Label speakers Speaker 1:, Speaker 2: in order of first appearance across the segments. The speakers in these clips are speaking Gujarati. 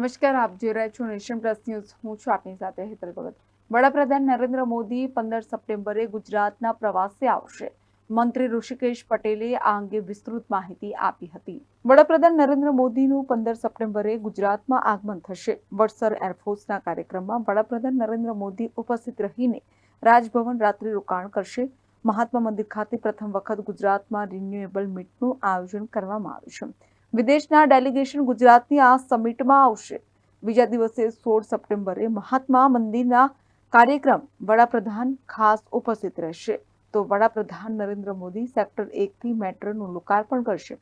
Speaker 1: નમસ્કાર, આપ જોઈ રહ્યા છો નેશન પ્લસ ન્યૂઝ. હું છું આપની સાથે હેતલ ભગત. વડાપ્રધાન નરેન્દ્ર મોદી પંદર સપ્ટેમ્બરે ગુજરાતના પ્રવાસે આવશે. મંત્રી ઋષિકેશ પટેલે આ અંગે વિસ્તૃત માહિતી આપી હતી. વડાપ્રધાન નરેન્દ્ર મોદીનું પંદર સપ્ટેમ્બરે ગુજરાતમાં આગમન થશે. વડસર એરફોર્સના કાર્યક્રમમાં વડાપ્રધાન નરેન્દ્ર મોદી ઉપસ્થિત રહીને રાજભવન રાત્રિ રોકાણ કરશે. મહાત્મા મંદિર ખાતે પ્રથમ વખત ગુજરાતમાં રિન્યુએબલ મીટનું આયોજન કરવામાં આવ્યું છે. વિદેશના ડેલિગેશન ગુજરાતની આ સમિટમાં આવશે. બીજા દિવસે સોળ સપ્ટેમ્બરે મહાત્મા મંદિરના કાર્યક્રમ વડાપ્રધાન ખાસ ઉપસ્થિત રહેશે. તો વડાપ્રધાન નરેન્દ્ર મોદી સેક્ટર એકથી મેટ્રોનું લોકાર્પણ કરશે.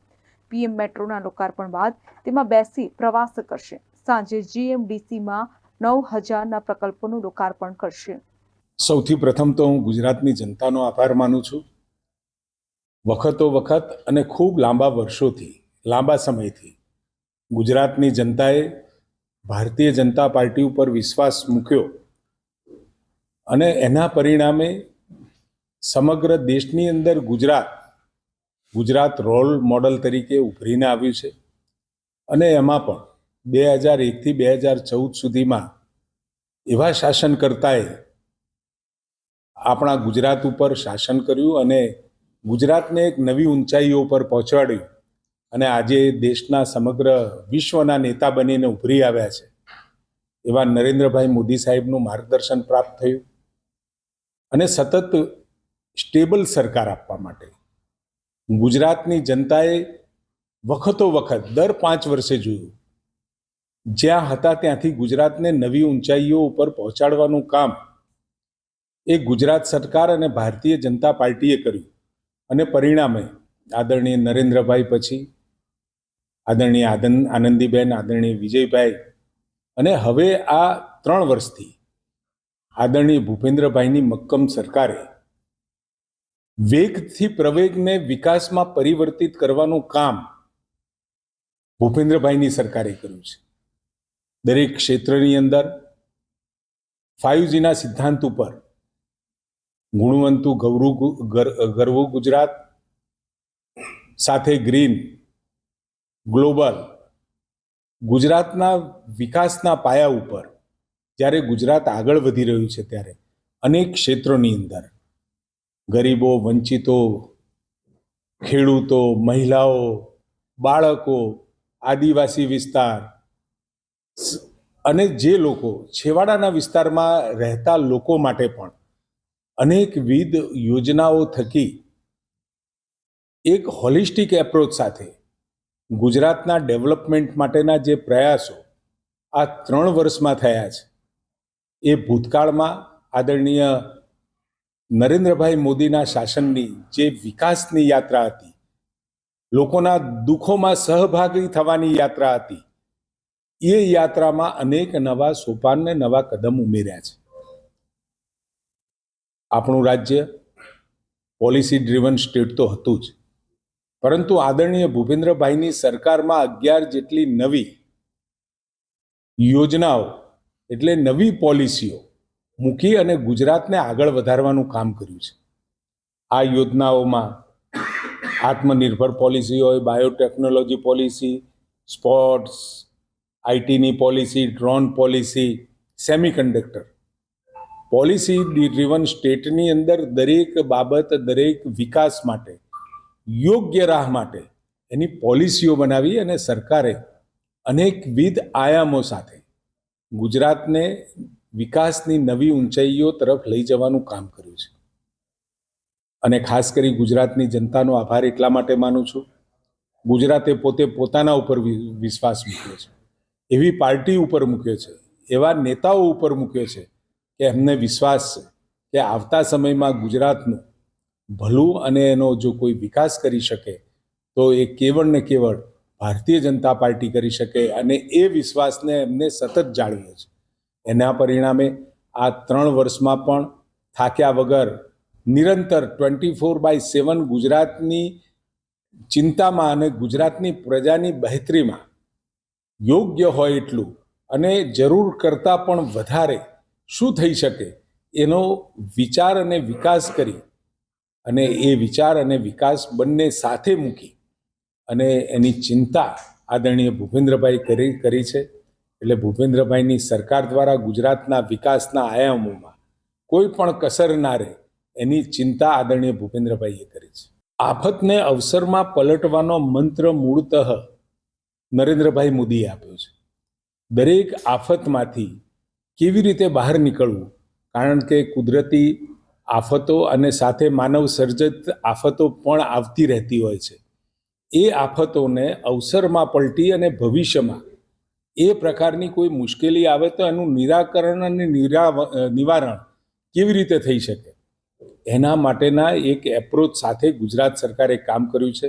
Speaker 1: પીએમ મેટ્રોના લોકાર્પણ બાદ તેમાં બેસી પ્રવાસ કરશે. સાંજે જીએમડીસીમાં નવ હજારના પ્રકલ્પોનું લોકાર્પણ કરશે.
Speaker 2: સૌથી પ્રથમ તો હું ગુજરાતની જનતાનો આભાર માનું છું. વખતો વખત અને ખૂબ લાંબા વર્ષોથી લાંબા સમયથી ગુજરાતની જનતાએ ભારતીય જનતા પાર્ટી ઉપર વિશ્વાસ મૂક્યો અને એના પરિણામે સમગ્ર દેશની અંદર ગુજરાત ગુજરાત રોલ મોડલ તરીકે ઉભરીને આવ્યું છે અને એમાં પણ બે હજાર એકથી બે હજાર ચૌદ સુધીમાં એવા શાસનકર્તાએ આપણા ગુજરાત ઉપર શાસન કર્યું અને ગુજરાતને એક નવી ઊંચાઈઓ પર પહોંચાડ્યું. અને આજે દેશના સમગ્ર વિશ્વના નેતા બનીને ઉભરી આવ્યા છે. એવા નરેન્દ્રભાઈ મોદી સાહેબનું માર્ગદર્શન પ્રાપ્ત થયું અને સતત સ્ટેબલ સરકાર આપવા માટે. ગુજરાતની જનતાએ વખતો વખત, દર પાંચ વર્ષે જોયું, જ્યાં હતા ત્યાંથી ગુજરાતને નવી ઊંચાઈઓ ઉપર પહોંચાડવાનું કામ એ ગુજરાત સરકાર અને ભારતીય જનતા પાર્ટીએ કર્યું અને પરિણામે આદરણીય નરેન્દ્રભાઈ પછી આદરણીય આદન, આનંદીબેન, આદરણીય વિજયભાઈ અને હવે આ ત્રણ વર્ષથી આદરણીય ભૂપેન્દ્રભાઈની મક્કમ સરકારે વેગથી પ્રવેગને વિકાસમાં પરિવર્તિત કરવાનું કામ ભૂપેન્દ્રભાઈની સરકારે કર્યું છે. દરેક ક્ષેત્રની અંદર ફાઇવજીના સિદ્ધાંત ઉપર ગુણવંતુ ગૌરવ ગર્વ ગુજરાત સાથે ગ્રીન ગ્લોબલ. ગુજરાતના વિકાસના પાયા ઉપર, જ્યારે ગુજરાત આગળ વધી રહ્યું છે ત્યારે, અનેક ક્ષેત્રોની અંદર, ગરીબો, વંચિતો, ખેડૂતો, મહિલાઓ, બાળકો, આદિવાસી વિસ્તાર અને જે લોકો છેવાડાના વિસ્તારમાં રહેતા લોકો માટે પણ અનેકવિધ યોજનાઓ થકી એક હોલિસ્ટિક એપ્રોચ સાથે ગુજરાતના ડેવલપમેન્ટ માટેના જે પ્રયાસો આ ત્રણ વર્ષમાં થયા છે, એ ભૂતકાળમાં આદરણીય નરેન્દ્રભાઈ મોદીના શાસનની જે વિકાસની યાત્રા હતી, લોકોના દુઃખોમાં સહભાગી થવાની યાત્રા હતી, એ યાત્રામાં અનેક નવા સોપાનને નવા કદમ ઉમેર્યા છે. આપણું રાજ્ય પોલિસી ડ્રીવન સ્ટેટ તો હતું જ. પરંતુ આદરણીય ભૂપેન્દ્રભાઈની સરકારમાં અગિયાર જેટલી નવી યોજનાઓ એટલે નવી પોલિસીઓ મૂકી અને ગુજરાતને આગળ વધારવાનું કામ કર્યું છે. આ યોજનાઓમાં આત્મનિર્ભર પોલિસી હોય, biotechnology policy, sports, આઈટીની policy, drone policy, semiconductor. Policy driven સ્ટેટની અંદર દરેક બાબત, દરેક વિકાસ માટે યોગ્ય રાહ માટે એની પોલિસીઓ બનાવી અને સરકારે અનેકવિધ આયામો સાથે ગુજરાતને વિકાસની નવી ઊંચાઈઓ તરફ લઈ જવાનું કામ કર્યું છે. અને ખાસ કરી ગુજરાતની જનતાનો આભાર એટલા માટે માનું છું. ગુજરાતે પોતે પોતાના ઉપર વિશ્વાસ મૂક્યો છે. એવી પાર્ટી ઉપર મૂક્યો છે. એવા નેતાઓ ઉપર મૂક્યો છે કે એમને વિશ્વાસ છે કે આવતા સમયમાં ગુજરાતનું ભલું અને એનો જો કોઈ વિકાસ કરી શકે, તો એ કેવળ ને કેવળ ભારતીય જનતા પાર્ટી કરી શકે અને એ વિશ્વાસને એમને સતત જાળવ્યો છે. એના પરિણામે આ ત્રણ વર્ષમાં પણ થાક્યા વગર નિરંતર ટ્વેન્ટી ફોર બાય સેવન ગુજરાતની ચિંતામાં અને ગુજરાતની પ્રજાની બહેતરીમાં યોગ્ય હોય એટલું અને જરૂર કરતાં પણ વધારે શું થઈ શકે એનો વિચાર અને વિકાસ કરી અને એ વિચાર અને વિકાસ બંને સાથે મૂકી અને એની ચિંતા આદરણીય ભૂપેન્દ્રભાઈ કરી કરી છે. એટલે ભૂપેન્દ્રભાઈની સરકાર દ્વારા ગુજરાતના વિકાસના આયામોમાં કોઈ પણ કસર ના રહે એની ચિંતા આદરણીય ભૂપેન્દ્રભાઈએ કરી છે. આફતને અવસરમાં પલટવાનો મંત્ર મૂળતઃ નરેન્દ્રભાઈ મોદીએ આપ્યો છે. દરેક આફતમાંથી કેવી રીતે બહાર નીકળવું? કારણ કે કુદરતી આફતો અને સાથે માનવ સર્જિત આફતો પણ આવતી રહેતી હોય છે. એ આફતોને અવસરમાં પલટી અને ભવિષ્યમાં એ પ્રકારની કોઈ મુશ્કેલી આવે તો એનું નિરાકરણ અને નિરા નિવારણ કેવી રીતે થઈ શકે? એના માટેના એક એપ્રોચ સાથે ગુજરાત સરકારે કામ કર્યું છે.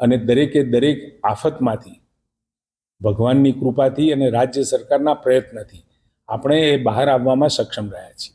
Speaker 2: અને દરેકે દરેક આફતમાંથી, ભગવાનની કૃપાથી અને રાજ્ય સરકારના પ્રયત્નથી આપણે એ બહાર આવવામાં સક્ષમ રહ્યા છીએ.